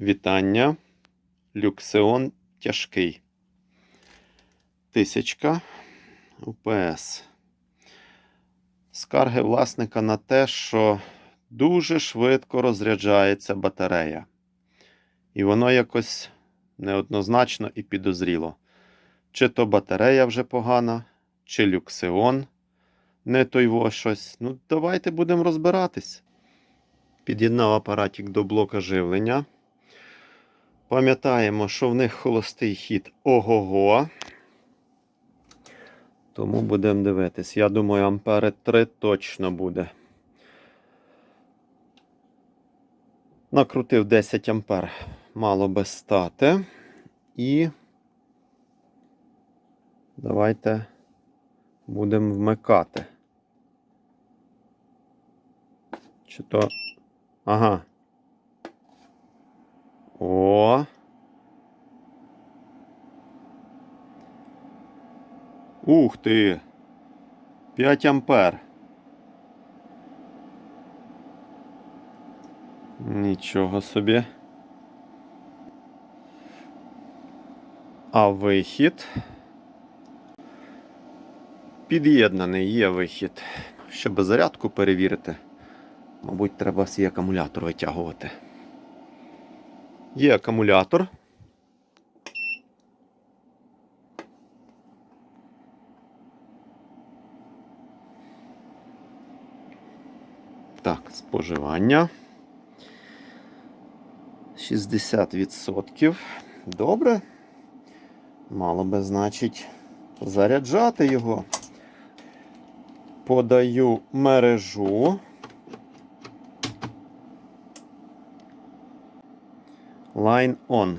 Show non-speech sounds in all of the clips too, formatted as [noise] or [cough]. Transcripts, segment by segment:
Вітання. Люксеон тяжкий. Тисячка УПС. Скарги власника на те, що дуже швидко розряджається батарея. І воно якось неоднозначно і підозріло. Чи то батарея вже погана, чи люксеон не той во щось. Ну, давайте будемо розбиратись. Під'єднав апаратик до блока живлення. Пам'ятаємо, що в них холостий хід ого-го. Тому будемо дивитись. Я думаю, ампери 3 точно буде. Накрутив 10 ампер. Мало би стати. І давайте будемо вмикати. Чи то. Ага. О. Ух ти. 5 ампер. Нічого собі. А вихід. Під'єднаний є вихід. Щоб зарядку перевірити, мабуть, треба свій акумулятор витягувати. Є акумулятор. Так, споживання. 60%. Добре. Мало би, значить, заряджати його. Подаю мережу. Line on.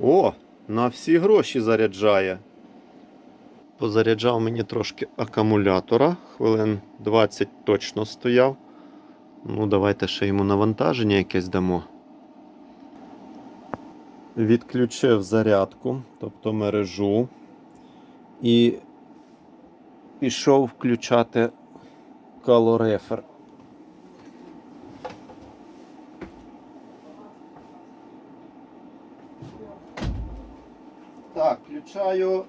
О, на всі гроші заряджає. Позаряджав мені трошки акумулятора. Хвилин 20 точно стояв. Ну, давайте ще йому навантаження якесь дамо. Відключив зарядку, тобто мережу. І пішов включати калорифер. Так, включаю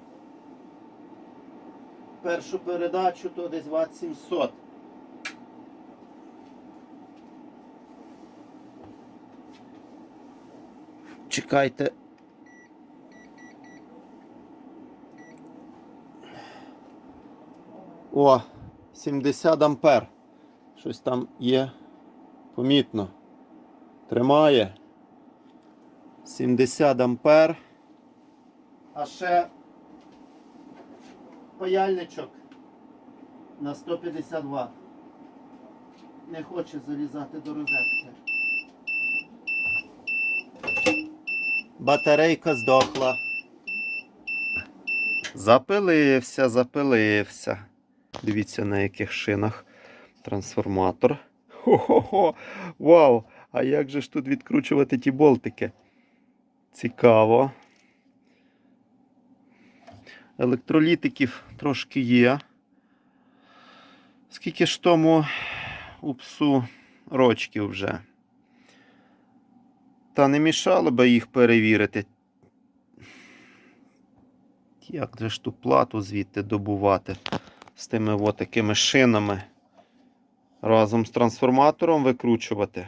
першу передачу, то десь Вт 700. Чекайте. О, 70 ампер. Щось там є помітно. Тримає. 70 ампер. А ще паяльничок на 150 Вт. Не хоче залізати до розетки. Батарейка здохла. Запилився, запилився. Дивіться, на яких шинах трансформатор. Хо-хо-хо! Вау! А як же ж тут відкручувати ті болтики? Цікаво. Електролітиків трошки є. Скільки ж тому у псу рочків вже? Та не мішало би їх перевірити. Як же ж ту плату звідти добувати з тими от такими шинами? Разом з трансформатором викручувати.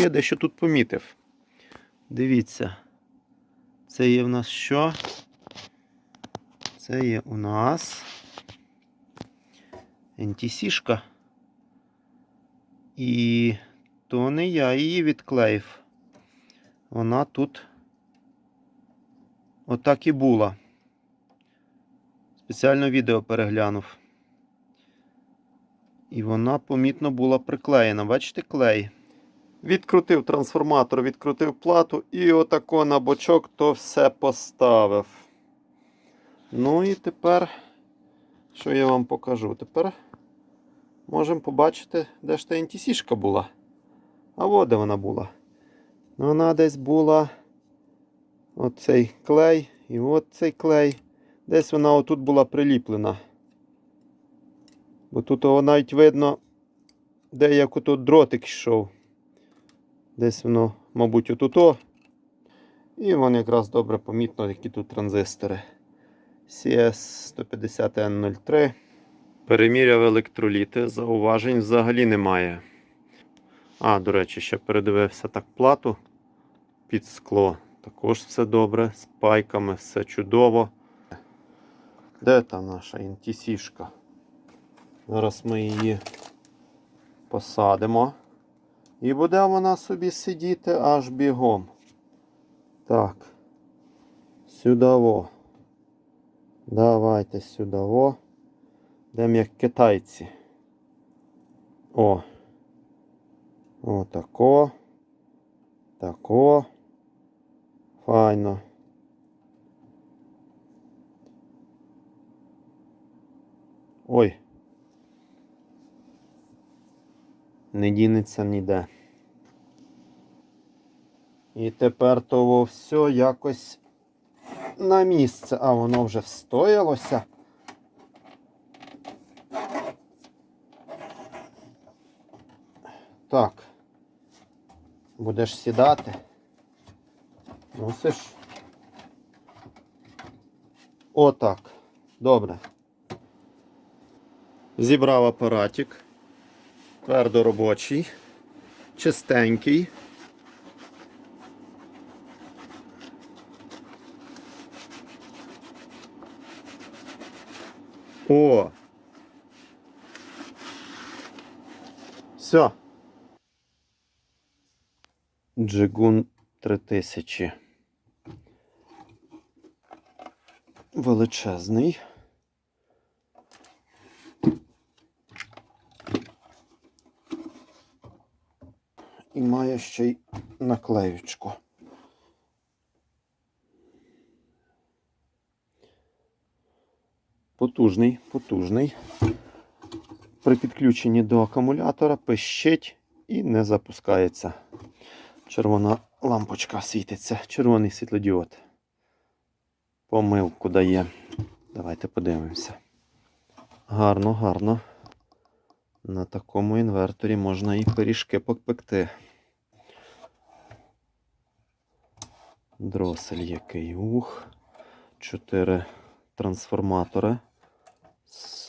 Я дещо тут помітив. Дивіться. Це є в нас що? Це є у нас NTC-шка. І то не я її відклеїв. Вона тут отак і була. Спеціально відео переглянув. І вона помітно була приклеєна. Бачите клей? Відкрутив трансформатор, відкрутив плату і отако на бочок то все поставив. Ну і тепер, що я вам покажу? Тепер можемо побачити, де ж та NTC-шка була. А от де вона була. Ну, Вона десь була оцей клей і от цей клей. Десь вона отут була приліплена. Бо тут о, навіть видно, де як отут дротик йшов. Десь воно, мабуть, отут. І вон якраз добре помітно, які тут транзистори. CS150N03. Переміряв електроліти, зауважень взагалі немає. А, до речі, ще передивився так плату під скло. Також все добре, з пайками, все чудово. Де та наша NTC-шка? Зараз ми її посадимо. І буде вона собі сидіти аж бігом. Так. Сюдаво. Давайте сюдаво. Дем як китайці. О. О, тако. Тако. Файно. Ой. Не дінеться ніде. І тепер того все якось на місце, а воно вже встоялося. Так. Будеш сідати. Мусиш. Отак. Добре. Зібрав апаратик. Твердо робочий, чистенький. О! Все. Джигун 3000. Величезний. І має ще й наклеючку. Потужний, потужний. При підключенні до акумулятора пищить і не запускається. Червона лампочка світиться, червоний світлодіод. Помилку дає. Давайте подивимося. Гарно, гарно. На такому інверторі можна і пиріжки попекти. Дросель який. Ух. Чотири трансформатори.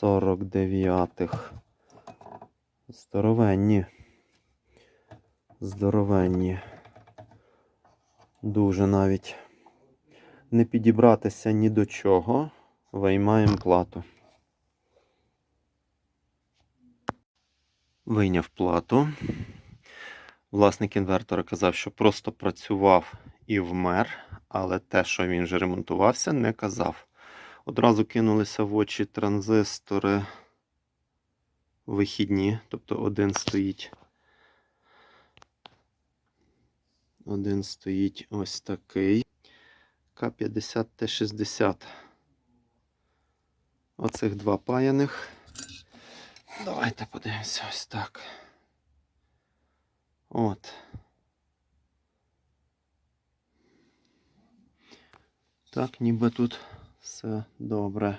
49-х. Здоровенні. Здоровенні. Дуже навіть. Не підібратися ні до чого. Виймаємо плату. Вийняв плату. Власник інвертора казав, що просто працював і вмер, але те, що він вже ремонтувався, не казав. Одразу кинулися в очі транзистори вихідні, тобто один стоїть. Один стоїть ось такий. К50 Т60. Оцих два паяних. Давайте подивимося ось так. От. Так, ніби тут все добре.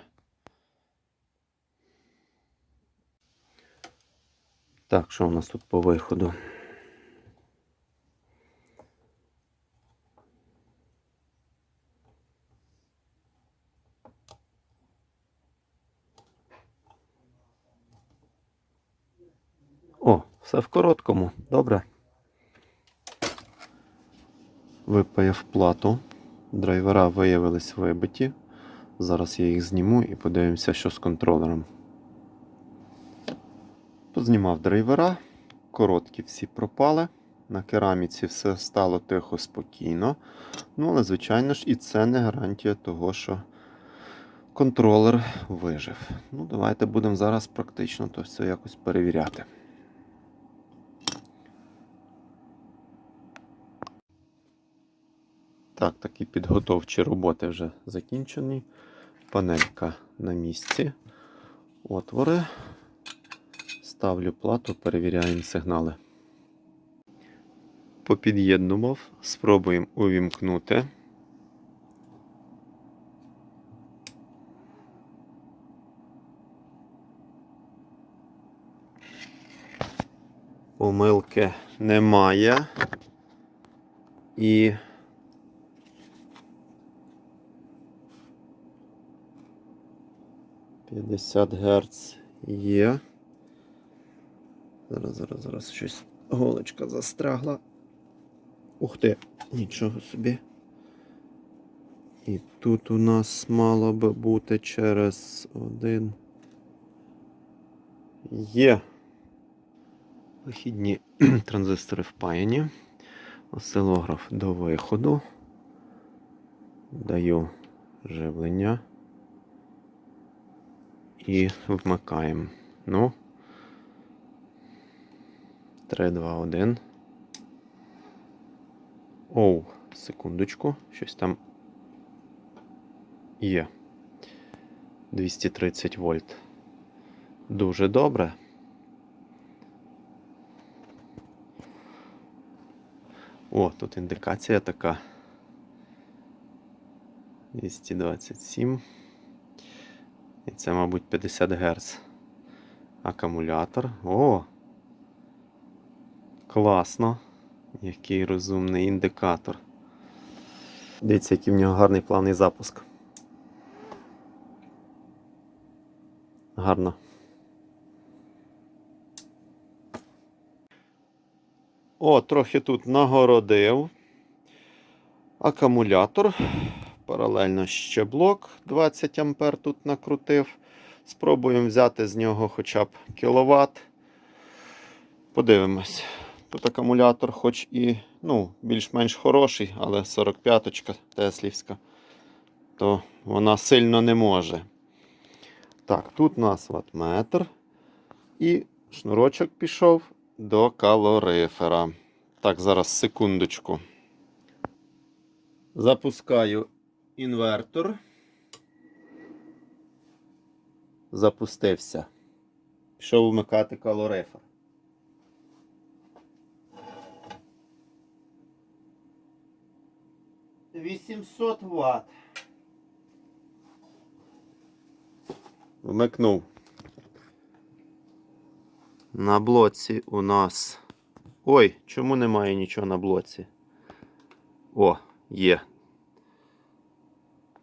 Так, що у нас тут по виходу? Все в короткому. Добре. Випаяв плату. Драйвера виявились вибиті. Зараз я їх зніму і подивимося, що з контролером. Познімав драйвера. Короткі всі пропали. На кераміці все стало тихо, спокійно. Ну, але, звичайно ж, і це не гарантія того, що контролер вижив. Ну, давайте будемо зараз практично то все якось перевіряти. Так, такі підготовчі роботи вже закінчені. Панелька на місці. отвори. Ставлю плату, перевіряємо сигнали. Попід'єднував, спробуємо увімкнути. Помилки немає. І П'ятдесят Гц є. Зараз, зараз, зараз щось голочка застрягла. Ух ти, нічого собі. І тут у нас мало би бути через один. Є. Вихідні [clears throat] транзистори впаяні. Осцилограф до виходу. Даю живлення. І вмикаємо. Ну. 3, 2, 1. Оу, секундочку. Щось там є. 230 вольт. Дуже добре. О, тут індикація така. 227. І це, мабуть, 50 Гц. Акумулятор. О! Класно. Який розумний індикатор. Дивіться, який в нього гарний плавний запуск. Гарно. О, трохи тут нагородив. Акумулятор. Паралельно ще блок 20 А тут накрутив. Спробуємо взяти з нього хоча б кіловат. Подивимось. Тут акумулятор, хоч і ну, більш-менш хороший, але 45-ка теслівська, то вона сильно не може. Так, тут у нас ватметр. І шнурочок пішов до калорифера. Так, зараз секундочку. Запускаю інвертор. Запустився. Пішов вмикати калорифер. Вісімсот ватт. Вмикнув. На блоці у нас. Ой, чому немає нічого на блоці? О, є.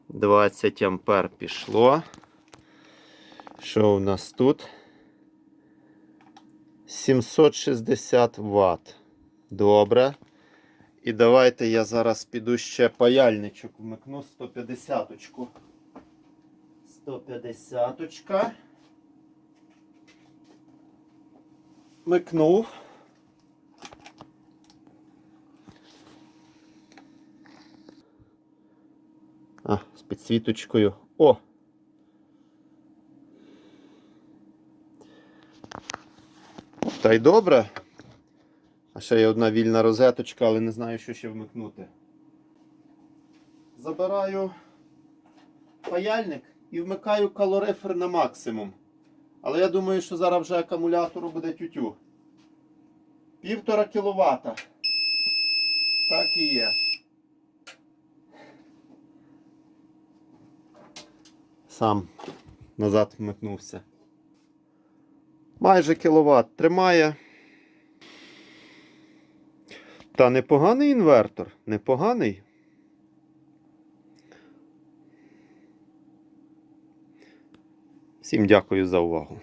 20 ампер пішло. Що у нас тут? 760 Вт. Добре. І давайте я зараз піду ще паяльничок вмикну 150 очку 150 очка. Вмикнув. А, з підсвіточкою. О! Та й добре. А ще є одна вільна розеточка, але не знаю, що ще вмикнути. Забираю паяльник і вмикаю калорифер на максимум. Але я думаю, що зараз вже акумулятору буде тютю. Півтора кіловата. Так і є. Сам назад вмикнувся. Майже кіловат тримає. Та непоганий інвертор. Непоганий. Всім дякую за увагу.